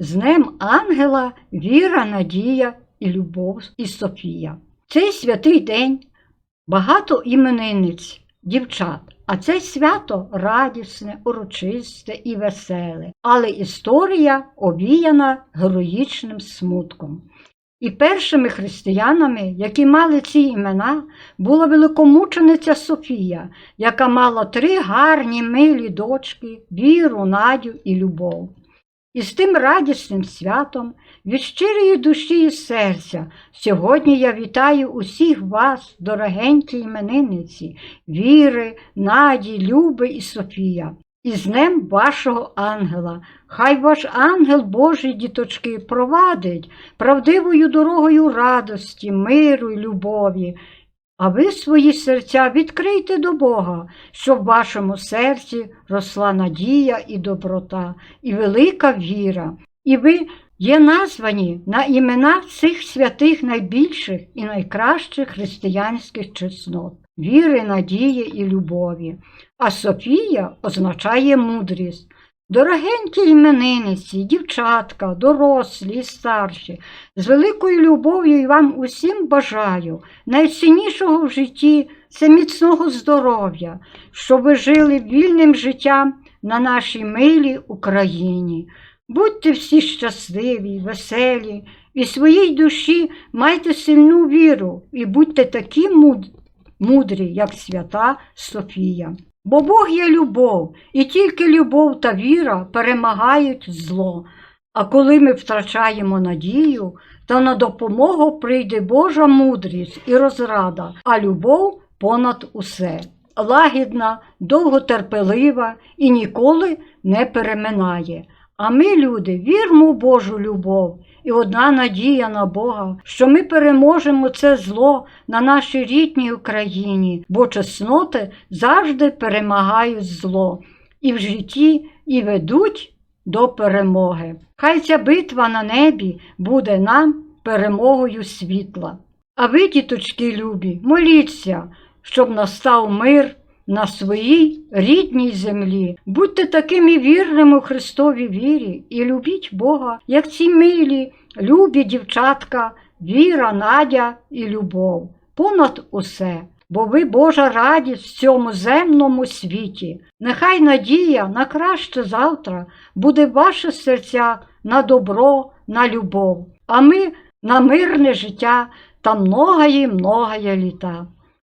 З Днем Ангела віра, надія і любов і Софія. Цей святий день багато іменинниць, дівчат. А це свято радісне, урочисте і веселе, але історія овіяна героїчним смутком. І першими християнами, які мали ці імена, була великомучениця Софія, яка мала три гарні милі дочки віру, надю і любов. І з тим радісним святом від щирої душі і серця сьогодні я вітаю усіх вас, дорогенькі іменинниці, віри, наді, люби і Софія. І з днем вашого ангела. Хай ваш ангел Божий, діточки, провадить правдивою дорогою радості, миру й любові. А ви свої серця відкрийте до Бога, щоб в вашому серці росла надія і доброта, і велика віра. І ви є названі на імена цих святих найбільших і найкращих християнських чеснот віри, надії і любові. А Софія означає мудрість. Дорогенькі іменинниці, дівчатка, дорослі старші, з великою любов'ю вам усім бажаю найціннішого в житті це міцного здоров'я, щоб ви жили вільним життям на нашій милій Україні. Будьте всі щасливі, веселі, і своїй душі майте сильну віру і будьте такі мудрі, як свята Софія. Бо Бог є любов, і тільки любов та віра перемагають зло. А коли ми втрачаємо надію, то на допомогу прийде Божа мудрість і розрада, а любов понад усе. Лагідна, довготерпелива і ніколи не переминає. А ми, люди, вірмо в Божу любов і одна надія на Бога, що ми переможемо це зло на нашій рідній Україні, бо чесноти завжди перемагають зло і в житті, і ведуть до перемоги. Хай ця битва на небі буде нам перемогою світла. А ви, діточки любі, моліться, щоб настав мир на своїй рідній землі. Будьте такими вірними у Христовій вірі і любіть Бога, як ці милі, любі дівчатка, віра, надя і любов. Понад усе. Бо ви Божа радість в цьому земному світі. Нехай надія на краще завтра буде в ваших серцях на добро, на любов, а ми на мирне життя та многає, многає літа.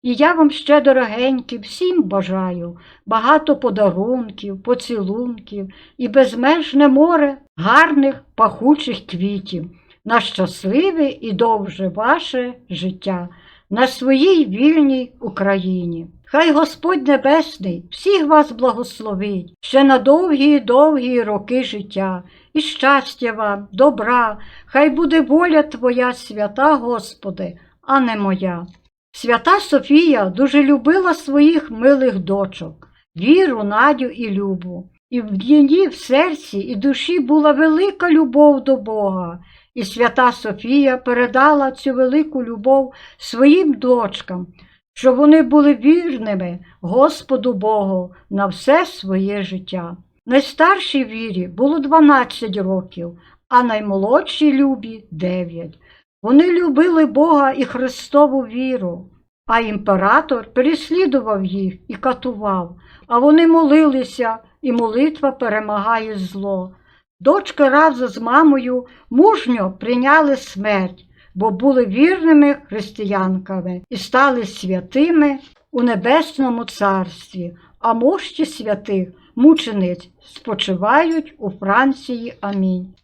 І я вам ще, дорогенькі, всім бажаю багато подарунків, поцілунків і безмежне море гарних пахучих квітів на щасливе і довже ваше життя на своїй вільній Україні. Хай Господь Небесний всіх вас благословить ще на довгі довгі роки життя, і щастя вам, добра, хай буде воля Твоя свята, Господи, а не моя. Свята Софія дуже любила своїх милих дочок, віру, надю і любу. І в її в серці і душі була велика любов до Бога. І свята Софія передала цю велику любов своїм дочкам, щоб вони були вірними Господу Богу на все своє життя. Найстаршій вірі було 12 років, а наймолодшій любі 9. Вони любили Бога і Христову віру, а імператор переслідував їх і катував, а вони молилися, і молитва перемагає зло. Дочки разом з мамою мужньо прийняли смерть, бо були вірними християнками і стали святими у Небесному Царстві, а мощі святих мучениць спочивають у Франції. Амінь.